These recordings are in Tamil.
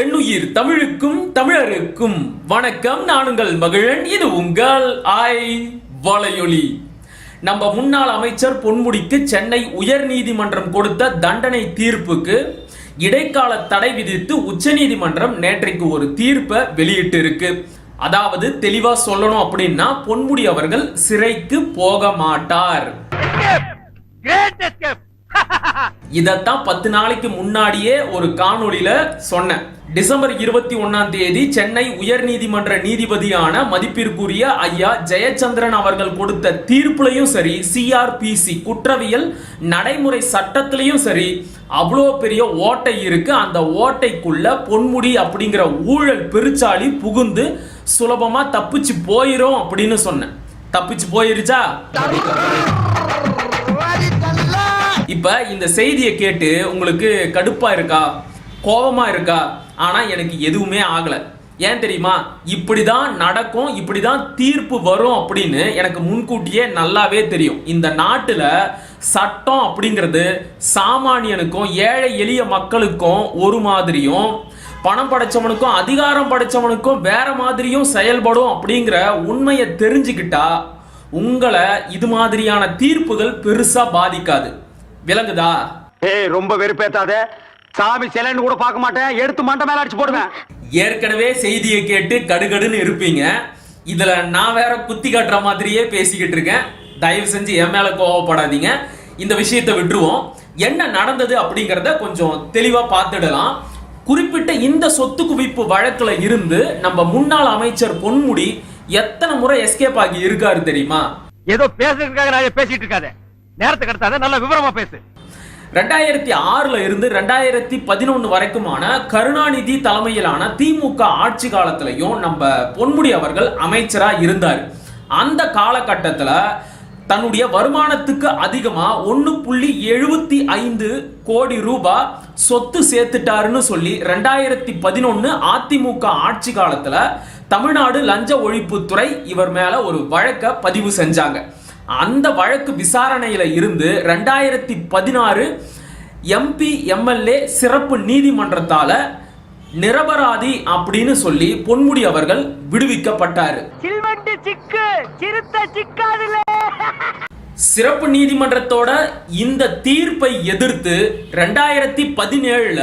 எண்ணுயிர் தமிழுக்கும் தமிழருக்கும் வணக்கம். நான் உங்கள் மகிழன் இது உங்கள் ஆய் வலையொலி. நம்ம முன்னாள் அமைச்சர் பொன்முடிக்கு சென்னை உயர்நீதிமன்றம் கொடுத்த தண்டனை தீர்ப்புக்கு இடைக்கால தடை விதித்து உச்சநீதிமன்றம் நேற்றைக்கு ஒரு தீர்ப்பை வெளியிட்டு இருக்கு அதாவது தெளிவா சொல்லணும் அப்படின்னா பொன்முடி அவர்கள் சிறைக்கு போக மாட்டார். இதத்தான் பத்து நாளைக்கு முன்னாடியே ஒரு காணொளியில சொன்னேன். டிசம்பர் இருபத்தி ஒன்னாம் தேதி சென்னை உயர்நீதிமன்ற நீதிபதியான மதிப்பிற்குரிய ஐயா ஜெயச்சந்திரன் அவர்கள் கொடுத்த தீர்ப்புலையும் சரி சிஆர்பிசி குற்றவியல் நடைமுறை சட்டத்திலையும் சரி அவ்வளோ பெரிய ஓட்டை இருக்கு. அந்த ஓட்டைக்குள்ள பொன்முடி அப்படிங்கிற ஊழல் பெருச்சாளி புகுந்து சுலபமா தப்பிச்சு போயிரும் அப்படின்னு சொன்னேன். தப்பிச்சு போயிருச்சா? இப்போ இந்த செய்தியை கேட்டு உங்களுக்கு கடுப்பாக இருக்கா? கோபமாக இருக்கா? ஆனால் எனக்கு எதுவுமே ஆகலை. ஏன் தெரியுமா? இப்படி தான் நடக்கும் இப்படி தான் தீர்ப்பு வரும் அப்படின்னு எனக்கு முன்கூட்டியே நல்லாவே தெரியும். இந்த நாட்டில் சட்டம் அப்படிங்கிறது சாமானியனுக்கும் ஏழை எளிய மக்களுக்கும் ஒரு மாதிரியும் பணம் படைச்சவனுக்கும் அதிகாரம் படைச்சவனுக்கும் வேற மாதிரியும் செயல்படும் அப்படிங்கிற உண்மையை தெரிஞ்சுக்கிட்டா உங்களை இது மாதிரியான தீர்ப்புகள் பெருசாக பாதிக்காது. விளங்குதா ஏய் ரொம்ப வெறுப்பேத்தாத. சாமி சிலைன்னு கூட பார்க்க மாட்டேன். எடுத்து மண்டை மேல அடிச்சு போடுவேன். ஏற்கனவே செய்தியை கேட்டு கடுகடுன்னு இருப்பீங்க. இதுல நான் வேற குத்தி காட்டுற மாதிரியே பேசிக்கிட்டு இருக்கேன். தயவு செஞ்சு என் மேல கோவப்படாதீங்க. இந்த விஷயத்தை விட்டுருவோம். என்ன நடந்தது அப்படிங்கறத கொஞ்சம் தெளிவா பார்த்துடலாம். குறிப்பிட்ட இந்த சொத்து குவிப்பு வழக்குல இருந்து நம்ம முன்னாள் அமைச்சர் பொன்முடி எத்தனை முறை எஸ்கேப் ஆகி இருக்காரு தெரியுமா? ஏதோ பேசுறதுக்காக நான் பேசிட்டு இருக்காத. நேரத்தை கடத்தாத நல்ல விவரமா பேசு. ரெண்டாயிரத்தி ஆறுல இருந்து ரெண்டாயிரத்தி பதினொன்னு வரைக்குமான கருணாநிதி தலைமையிலான திமுக ஆட்சி காலத்திலையும் நம்ம பொன்முடி அவர்கள் அமைச்சரா இருந்தார். அந்த காலகட்டத்துல தன்னுடைய வருமானத்துக்கு அதிகமா ஒன்னு புள்ளி எழுபத்தி ஐந்து கோடி ரூபாய் சொத்து சேர்த்துட்டாருன்னு சொல்லி ரெண்டாயிரத்தி பதினொன்னு அதிமுக ஆட்சி காலத்துல தமிழ்நாடு லஞ்ச ஒழிப்புத்துறை இவர் மேல ஒரு வழக்கை பதிவு செஞ்சாங்க. அந்த வழக்கு விசாரணையில இருந்து ரெண்டாயிரத்தி பதினாறு எம்பி எம்எல்ஏ சிறப்பு நீதிமன்றத்தால நிரபராதி அப்படின்னு சொல்லி பொன்முடி அவர்கள் விடுவிக்கப்பட்டாரு. சிறப்பு நீதிமன்றத்தோட இந்த தீர்ப்பை எதிர்த்து ரெண்டாயிரத்தி பதினேழுல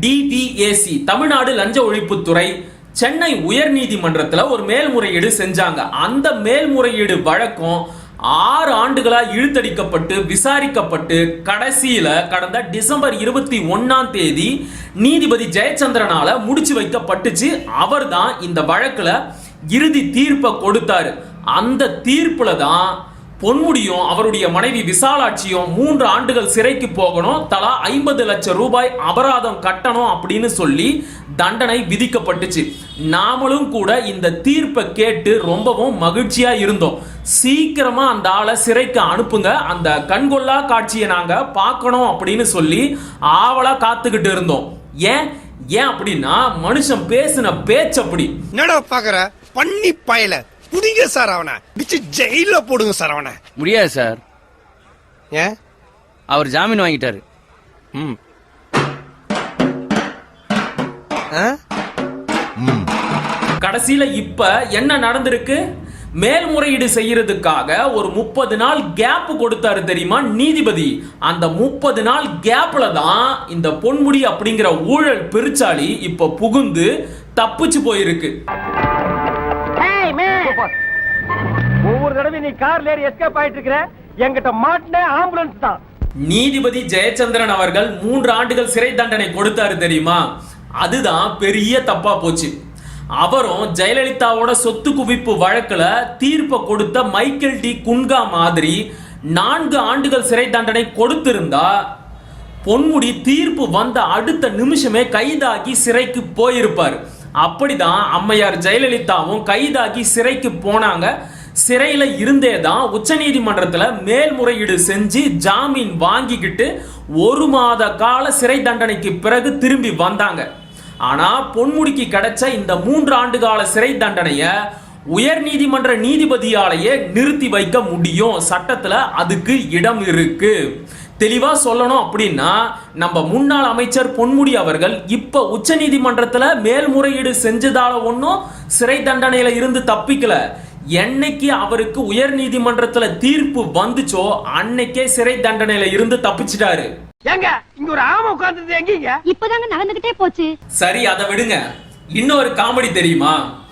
டிடிஏசி தமிழ்நாடு லஞ்ச ஒழிப்புத்துறை சென்னை உயர்நீதிமன்றத்துல ஒரு மேல்முறையீடு செஞ்சாங்க. அந்த மேல்முறையீடு வழக்கம் ஆறு ஆண்டுகளாக இழுத்தடிக்கப்பட்டு விசாரிக்கப்பட்டு கடைசியில் கடந்த டிசம்பர் இருபத்தி ஒன்றாம் தேதி நீதிபதி ஜெயச்சந்திரனால் முடிச்சு வைக்கப்பட்டுச்சு. அவர் தான் இந்த வழக்கில் இறுதி தீர்ப்பை கொடுத்தாரு. அந்த தீர்ப்பில் தான் பொன்முடியும் அவருடைய மனைவி விசாலாட்சியும் மூன்று ஆண்டுகள் சிறைக்கு போகணும் தலா ஐம்பது லட்சம் ரூபாய் அபராதம் கட்டணும் அப்படின்னு சொல்லி தண்டனை விதிக்கப்பட்டுச்சு. நாமளும் கூட இந்த தீர்ப்பை கேட்டு ரொம்பவும் மகிழ்ச்சியா இருந்தோம். சீக்கிரமா அந்த ஆளை சிறைக்கு அனுப்புங்க. அந்த கண்கொள்ளா காட்சியை நாங்க பார்க்கணும் அப்படின்னு சொல்லி ஆவலா காத்துக்கிட்டு இருந்தோம். ஏன்? ஏன் அப்படின்னா மனுஷன் பேசின பேச்சு அப்படி. என்னடா பாக்குற? பண்ணி பயல. புடிங்க சார் அவனை. பிச்சு ஜெயில போடுங்க சார் அவனை. முடியாது சார். ஏன்? அவர் ஜாமீன் வாங்கிட்டாரு. ம். கடைசியில இப்ப என்ன நடந்திருக்கு? மேல்முறையீடு செய்யறதுக்காக ஒரு முப்பது நாள் கேப் கொடுத்தாரு தெரியுமா? நீதிபதி. அந்த முப்பது நாள் கேப்ல தான் இந்த பொன்முடி அப்படிங்கிற ஊழல் பெருச்சாளி இப்ப புகுந்து தப்பிச்சு போயிருக்கு. ஒவ்வொரு தடவை நீ கார்ல ஏறி எஸ்கேப் ஆயிட்டு இருக்கிற என்கிட்ட மாட்டின ஆம்புலன்ஸ் தான். நீதிபதி ஜெயச்சந்திரன் அவர்கள் மூன்று ஆண்டுகள் சிறை தண்டனை கொடுத்தாரு தெரியுமா? அதுதான் பெரிய தப்பா போச்சு. அவரும் ஜெயலலிதாவோட சொத்து குவிப்பு வழக்கில் தீர்ப்பை கொடுத்த மைக்கேல் டி குன்கா மாதிரி நான்கு ஆண்டுகள் சிறை தண்டனை கொடுத்திருந்தா பொன்முடி தீர்ப்பு வந்த அடுத்த நிமிஷமே கைதாகி சிறைக்கு போயிருப்பார். அப்படிதான் அம்மையார் ஜெயலலிதாவும் கைதாகி சிறைக்கு போனாங்க. சிறையில் இருந்தே தான் உச்சநீதிமன்றத்தில் மேல்முறையீடு செஞ்சு ஜாமீன் வாங்கிக்கிட்டு ஒரு மாத கால சிறை தண்டனைக்கு பிறகு திரும்பி வந்தாங்க. ஆனா பொன்முடிக்கு கிடைச்ச இந்த மூன்று ஆண்டு கால சிறை தண்டனைய உயர் நீதிமன்ற நீதிபதியாலேயே நிறுத்தி வைக்க முடியும். சட்டத்துல அதுக்கு இடம் இருக்கு. தெளிவா சொல்லணும் அப்படின்னா நம்ம முன்னாள் அமைச்சர் பொன்முடி அவர்கள் இப்ப உச்சநீதிமன்றத்துல மேல்முறையீடு செஞ்சதால ஒன்றும் சிறை தண்டனையில இருந்து தப்பிக்கல. என்னைக்கு அவருக்கு உயர் நீதிமன்றத்துல தீர்ப்பு வந்துச்சோ அன்னைக்கே சிறை தண்டனையில இருந்து தப்பிச்சிட்டாரு. ஏங்க இங்க ஒரு ஆமை உட்கார்ந்தது எங்கீங்க? இப்பதாங்க நடந்துகிட்டே போச்சு. சரி அதை விடுங்க. இன்னொரு காமெடி தெரியுமா?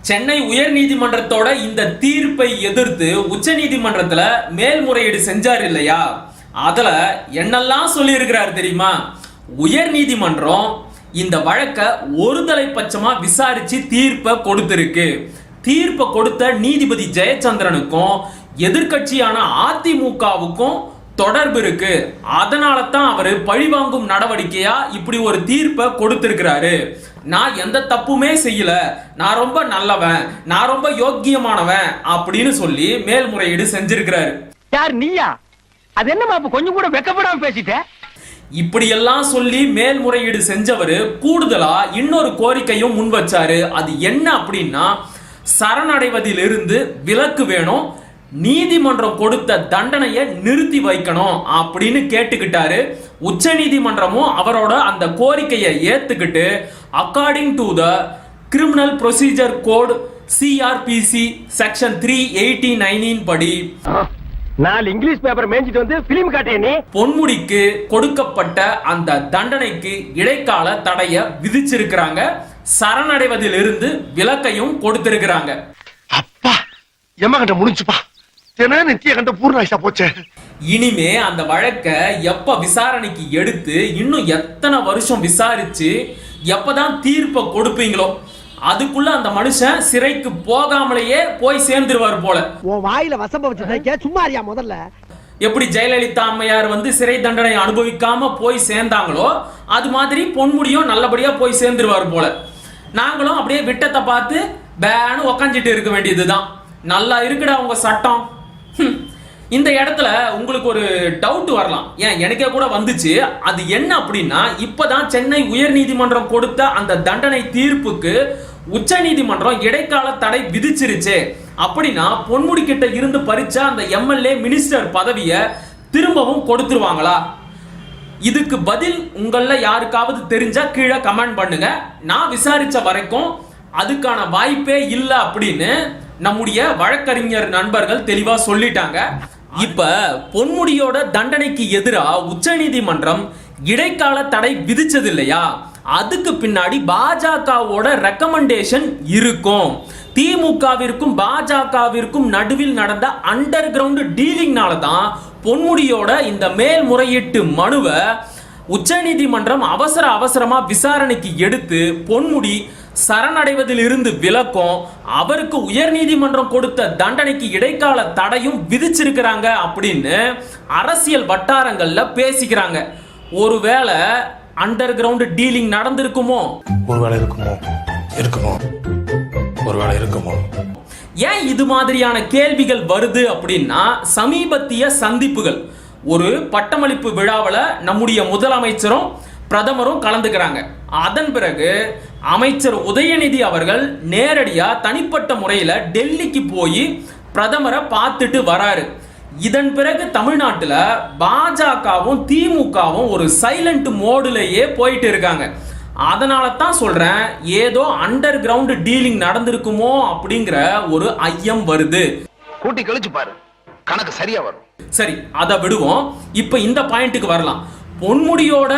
சென்னை உயர் நீதிமன்றத்தோட இந்த தீர்ப்பை எதிர்த்து உச்ச நீதிமன்றத்துல மேல்முறையீடு செஞ்சார் இல்லையா? அதுல என்னெல்லாம் சொல்லி தெரியுமா? உயர் நீதிமன்றம் இந்த வழக்க ஒருதலை பட்சமா விசாரிச்சு தீர்ப்பை கொடுத்திருக்கு. தீர்ப்பை கொடுத்த நீதிபதி ஜெயச்சந்திரனுக்கும் எதிர்க்கட்சியான அதிமுகவுக்கும் தொடர்பு இருக்கு. அதனால தான் அவர் பழிவாங்கும் நடவடிக்கையா இப்படி ஒரு தீர்ப்பை கொடுத்திருக்கிறாரு. நான் எந்த தப்புமே செய்யல. நான் ரொம்ப நல்லவன். நான் ரொம்ப யோக்கியமானவன் அப்படின்னு சொல்லி மேல்முறையீடு செஞ்சிருக்கிறாரு. யார் நீயா? அது என்னமா கொஞ்சம் கூட வெக்கப்படாம பேசிட்ட? இப்படியெல்லாம் சொல்லி மேல்முறையீடு செஞ்சவர் கூடுதலா இன்னொரு கோரிக்கையும் முன் வச்சாரு. அது என்ன அப்படின்னா சரணடைவதிலிருந்து விலக்கு வேணும். நீதிமன்றம் கொடுத்த தண்டனையை நிறுத்தி வைக்கணும் அப்படின்னு கேட்டுக்கிட்டாரு. உச்ச நீதிமன்றமும் அவரோட அந்த கோரிக்கையை ஏத்துக்கிட்டு according to the criminal procedure code CrPC section three eighty நைனின் படி நாலு இங்கிலீஷ் பேப்பர் மேய்ஞ்சிட்டு வந்து பிலிம் காட்டே நீ? பொன்முடிக்கு கொடுக்கப்பட்ட அந்த தண்டனைக்கு இடைக்கால தடைய விதிச்சிருக்கிறாங்க. சரணடைவதிலிருந்து விலக்கையும் கொடுத்திருக்கிறாங்க. அப்பா எம்மா கண்ட முடிஞ்சுப்பா. நித்திய கண்ட பூர்ணாயிசா போச்சே? இனிமே அந்த வழக்கை எப்ப விசாரணைக்கு எடுத்து இன்னும் எத்தனை வருஷம் விசாரிச்சு எப்பதான் தீர்ப்பை கொடுப்பீங்களோ அதுக்குள்ள அந்த மனுஷன் சிறைக்கு போகாமலேயே போய் சேர்ந்துருவார் போல. உன் வாயில வசம்ப வச்சு சும்மா அறியா முதல்ல? எப்படி ஜெயலலிதா அம்மையார் வந்து சிறை தண்டனை அனுபவிக்காம போய் சேர்ந்தாங்களோ அது மாதிரி பொன்முடியும் நல்லபடியா போய் சேர்ந்துருவார் போல. நாங்களும் அப்படியே விட்டத்தை பார்த்து பேனு உக்காஞ்சிட்டு இருக்க வேண்டியதுதான். நல்லா இருக்குடா உங்க சட்டம். இந்த இடத்துல உங்களுக்கு ஒரு டவுட் வரலாம். ஏன் எனக்கே கூட வந்துச்சு. அது என்ன அப்படின்னா இப்பதான் சென்னை உயர்நீதிமன்றம் கொடுத்த அந்த தண்டனை தீர்ப்புக்கு உச்ச நீதிமன்றம் இடைக்கால தடை விதிச்சிருச்சே. அப்படின்னா பொன்முடி கிட்ட இருந்து பறிச்ச அந்த எம்எல்ஏ மினிஸ்டர் பதவியை திரும்பவும் கொடுத்துருவாங்களா? இதுக்கு பதில் உங்களில் யாருக்காவது தெரிஞ்சா கீழே கமெண்ட் பண்ணுங்க. நான் விசாரிச்ச வரைக்கும் அதுக்கான வாய்ப்பே இல்லை அப்படின்னு நம்முடைய வழக்கறிஞர் நண்பர்கள் தெளிவாக சொல்லிட்டாங்க. இப்ப பொன்முடியோட தண்டனைக்கு எதிராக உச்சநீதிமன்றம் இடைக்கால தடை விதிச்சது இல்லையா அதுக்கு பின்னாடி பாஜகவோட ரெக்கமெண்டேஷன் இருக்கும். திமுகவிற்கும் பாஜகவிற்கும் நடுவில் நடந்த அண்டர் கிரவுண்ட் டீலிங்னால தான் பொன்முடியோட இந்த மேல்முறையீட்டு மனுவை உச்சநீதிமன்றம் அவசர அவசரமாக விசாரணைக்கு எடுத்து பொன்முடி சரணடைவதில் இருந்து விலக்கும் அவருக்கு உயர்நீதிமன்றம் கொடுத்த தண்டனைக்கு இடைக்கால தடையும் விதிச்சிருக்கிறாங்க அப்படின்னு அரசியல் வட்டாரங்கள்ல பேசிக்கிறாங்க. ஒருவேளை அண்டர் கிரவுண்ட் டீலிங் நடந்திருக்குமோ? ஒருவேளை இருக்குமோ? இருக்குமோ? ஒருவேளை இருக்குமோ? ஏன் இது மாதிரியான கேள்விகள் வருது அப்படின்னா சமீபத்திய சந்திப்புகள். ஒரு பட்டமளிப்பு விழாவில் நம்முடைய முதலமைச்சரும் பிரதமரும் கலந்துக்கிறாங்க. அதன் பிறகு அமைச்சர் உதயநிதி அவர்கள் நேரடியா தனிப்பட்ட முறையில் டெல்லிக்கு போய் பிரதமரை பார்த்துட்டு வராரு. இதன் பிறகு தமிழ்நாட்டில் பாஜகவும் திமுகவும் ஒரு சைலண்ட் மோடுலயே போயிட்டு இருக்காங்க. அதனால தான் சொல்றேன் ஏதோ அண்டர் கிரவுண்ட் டீலிங் நடந்திருக்குமோ அப்படிங்கிற ஒரு ஐயம் வருது. கூட்டி கழிச்சு பாரு. கணக்கு சரியா வரும். சரி அதை விடுவோம். இப்போ இந்த பாயிண்ட்டுக்கு வரலாம். பொன்முடியோட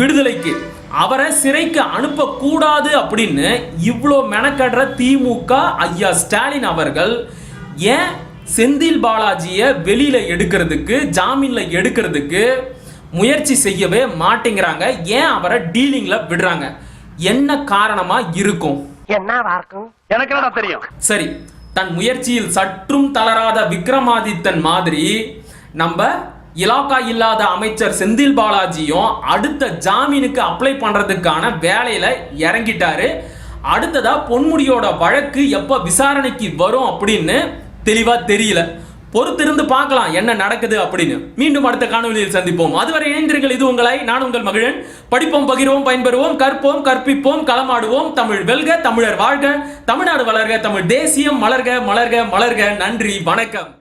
விடுதலைக்கு அவரை சிறைக்கு அனுப்பக்கூடாது அப்படின்னு இவ்வளோ மெனக்கடுற திமுக ஐயா ஸ்டாலின் அவர்கள் ஏன் செந்தில் பாலாஜியை வெளியில எடுக்கிறதுக்கு ஜாமீன்ல எடுக்கிறதுக்கு முயற்சி செய்யவே மாட்டேங்கிறாங்க. ஏன் அவரை டீலிங்ல விடுறாங்க? என்ன காரணமா இருக்கும்? எனக்கு தெரியும். சரி தன் முயற்சியில் சற்றும் தளராத விக்ரமாதித்தன் மாதிரி நம்ம இலாக்கா இல்லாத அமைச்சர் செந்தில் பாலாஜியும் அடுத்த ஜாமீனுக்கு அப்ளை பண்ணுறதுக்கான வேலையில் இறங்கிட்டாரு. அடுத்ததா பொன்முடியோட வழக்கு எப்போ விசாரணைக்கு வரும் அப்படின்னு தெளிவாக தெரியல. பொறுத்திருந்து பார்க்கலாம் என்ன நடக்குது அப்படின்னு. மீண்டும் அடுத்த காணொலியில் சந்திப்போம். அதுவரை இணைந்திருங்கள். இது உங்களை நான் உங்கள் மகிழன். படிப்போம் பகிர்வோம் பயன்பெறுவோம் கற்போம் கற்பிப்போம் களமாடுவோம். தமிழ் வெல்க தமிழர் வாழ்க. தமிழ்நாடு வளர்க தமிழ் தேசியம் மலர்க மலர்க மலர்க. நன்றி வணக்கம்.